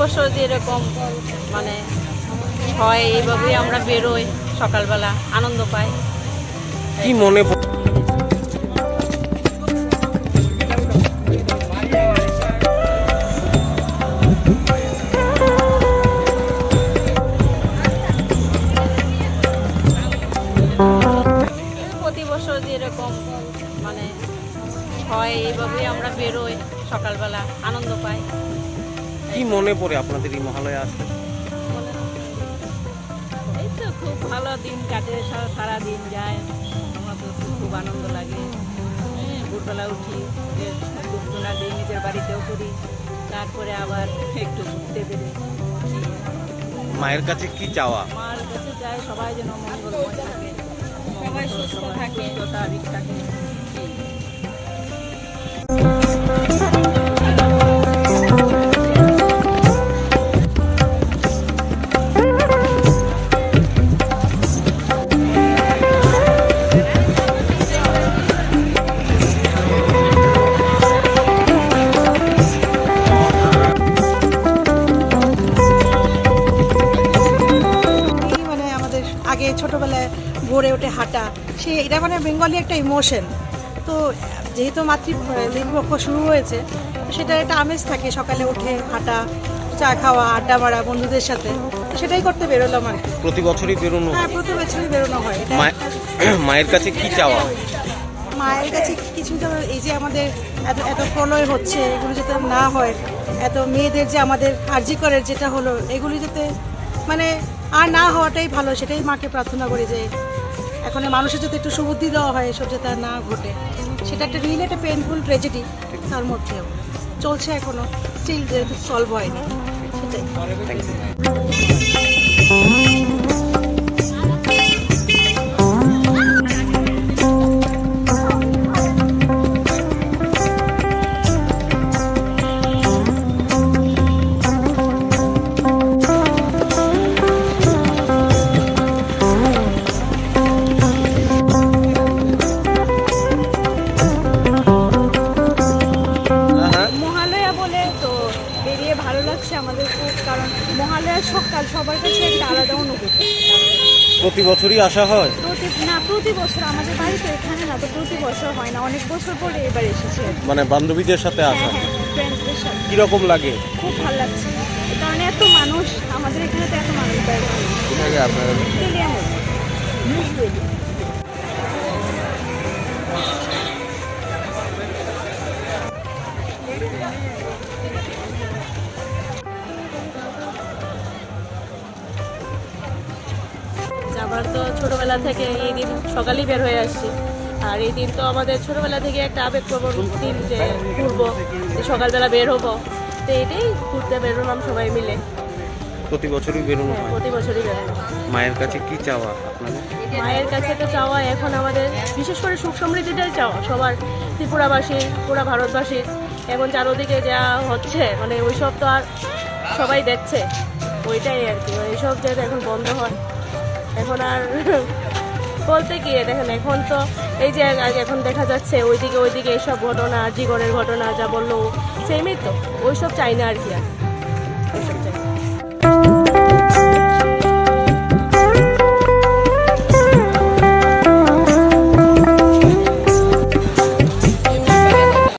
বছর যেরকম মানে হয় এইভাবেই আমরা বেরোই সকালবেলা আনন্দ পাই। কি মনে যেরকম মানে হয় এইভাবেই আমরা বেরোই সকালবেলা আনন্দ পাই। কি মনে পড়ে আপনাদের এই মহালয়ে আসতে? এই তো খুব ভালো দিন কাটে সারা দিন যায়। আমার তো খুব আনন্দ লাগে। হ্যাঁ, ভোরবেলা উঠি দুপুরা দিই নিজের বাড়িতেও করি। তারপরে আবার একটু ঘুরতে বেরি মায়ের কাছে কি চাওয়া? মার কাছে যায় সবাই যেন মঙ্গলময় থাকে। সবাই সুস্থ থাকে। স্বাভাবিক থাকে। আগে ছোটবেলায় ভোরে ওঠে হাঁটা সে এটা মানে বেঙ্গলি একটা ইমোশন তো যেহেতু মাতৃ লিঙ্গপক্ষ শুরু হয়েছে সেটার একটা আমেজ থাকে সকালে উঠে হাঁটা চা খাওয়া আড্ডা মারা বন্ধুদের সাথে। সেটাই করতে বেরোলাম আর প্রতি বছরই বেরোনো হ্যাঁ? প্রতি বছরই বেরোনো হয়। মায়ের কাছে কি চাওয়া মায়ের কাছে কিছু তো এই যে আমাদের এত এত প্রলয় হচ্ছে এগুলো যাতে না হয় এত মেয়েদের যে আমাদের কার্যকরের যেটা হলো এগুলি যাতে মানে আর না হওয়াটাই ভালো, সেটাই মাকে প্রার্থনা করি যে এখন মানুষের যাতে একটু সুবুদ্ধি দেওয়া হয়, এসব যাতে না ঘটে। সেটা একটা রিয়েল একটা পেনফুল ট্র্যাজেডি তার মধ্যেও। চলছে এখনও স্টিল যেহেতু সলভ হয়নি। সেটাই। বেরিয়ে ভালো লাগছে আমাদের খুব কারণ মহালয়ার সকাল সবার কাছে একটা আলাদা অনুভূতি। প্রতি বছরই আসা হয়? প্রতি না প্রতি বছর আমাদের বাড়ি তো এখানে না তো প্রতি বছর হয় না অনেক বছর পরে এবার এসেছে মানে বান্ধবীদের সাথে আসা? হ্যাঁ হ্যাঁ ফ্রেন্ডসদের সাথে। কীরকম লাগে? খুব ভালো লাগছে। কারণ এত মানুষ আমাদের এখানে তো এত মানুষ। বাইরে কোথায় আপনারা? যাবার তো ছোটবেলা থেকে এই দিন সকালেই বের হয়ে আসছি। আর এই দিন তো আমাদের ছোটবেলা থেকে একটা আবেগ আবেগপ্রবণ দিন যে ঘুরবো সকালবেলা বের হব। তো এটাই ঘুরতে বেরোলাম সবাই মিলে। প্রতি বছরই বেরোনো হ্যাঁ, হয়? প্রতি বছরই বেরোলাম মায়ের কাছে কি চাওয়া আপনাদের? মায়ের কাছে তো চাওয়া এখন আমাদের বিশেষ করে সুখ সমৃদ্ধিটাই চাওয়া। সবার ত্রিপুরাবাসী পুরা ভারতবাসীর এখন চারোদিকে যা হচ্ছে মানে ওইসব তো আর সবাই দেখছে। ওইটাই আর কি এইসব যাতে এখন বন্ধ হয়। এখন আর বলতে গিয়ে দেখেন, এখন তো এই যে এখন দেখা যাচ্ছে ওইদিকে ওইদিকে এইসব ঘটনা জীবনের ঘটনা যা বলল সেমই তো, ওইসব চাই না আর কি আর। ওইসব চাই